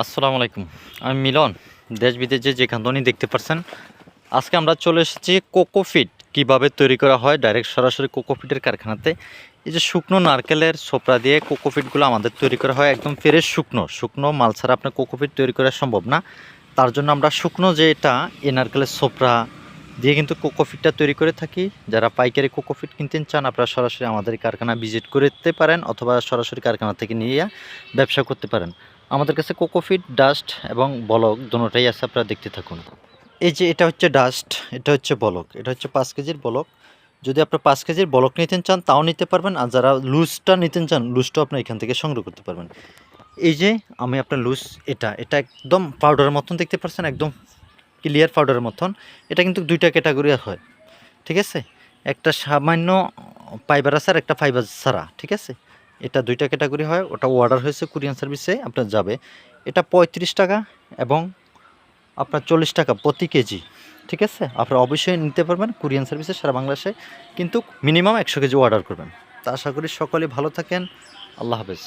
আসসালামু আলাইকুম। আমি মিলন, দেশ বিদেশে যেখান থেকেই দেখতে পাচ্ছেন আজকে আমরা চলে এসেছি কোকোফিট কীভাবে তৈরি করা হয়? ডাইরেক্ট সরাসরি কোকোফিটের কারখানাতে। এই যে শুকনো নারকেলের সোপড়া দিয়ে কোকোফিটগুলো আমাদের তৈরি করা হয়। একদম ফ্রেশ শুকনো। শুকনো মাল ছাড়া আপনার কোকোফিট তৈরি করা সম্ভব না। তার জন্য আমরা শুকনো যে এটা এই নারকেলের সোপড়া দিয়ে কিন্তু কোকোফিটটা তৈরি করে থাকি। যারা পাইকারি কোকোফিট কিনতে চান, আপনারা সরাসরি আমাদের কারখানা ভিজিট করতে পারেন অথবা সরাসরি কারখানা থেকে নিয়ে ব্যবসা করতে পারেন। আমাদের কাছে কোকোফিট ডাস্ট এবং বলক দুটোটাই আছে, আপনারা দেখতে থাকুন। এই যে এটা হচ্ছে ডাস্ট, এটা হচ্ছে বলক, এটা হচ্ছে পাঁচ কেজির বলক। যদি আপনার পাঁচ কেজির বলক নিতে চান, তাও নিতে পারবেন, আর যারা লুজটা নিতে চান, লুজটাও আপনি এখান থেকে সংগ্রহ করতে পারবেন। এই যে আমি আপনার লুজ, এটা এটা একদম পাউডারের মতন দেখতে পাচ্ছেন, একদম ক্লিয়ার পাউডারের মতন। এটা কিন্তু দুইটা ক্যাটাগরি হয়, ঠিক আছে? একটা সামান্য ফাইবার আছে আর একটা ফাইবার ছাড়া, ঠিক আছে? এটা দুইটা ক্যাটাগরি হয়, ওটা অর্ডার হয়েছে কুরিয়ান সার্ভিসে আপনার যাবে। এটা পঁয়ত্রিশ টাকা এবং আপনার চল্লিশ টাকা প্রতি কেজি, ঠিক আছে? আপনারা অবশ্যই নিতে পারবেন কুরিয়ান সার্ভিসে সারা বাংলাদেশে, কিন্তু মিনিমাম একশো কেজি অর্ডার করবেন। তা আশা করি সকলে ভালো থাকেন, আল্লাহ হাফেজ।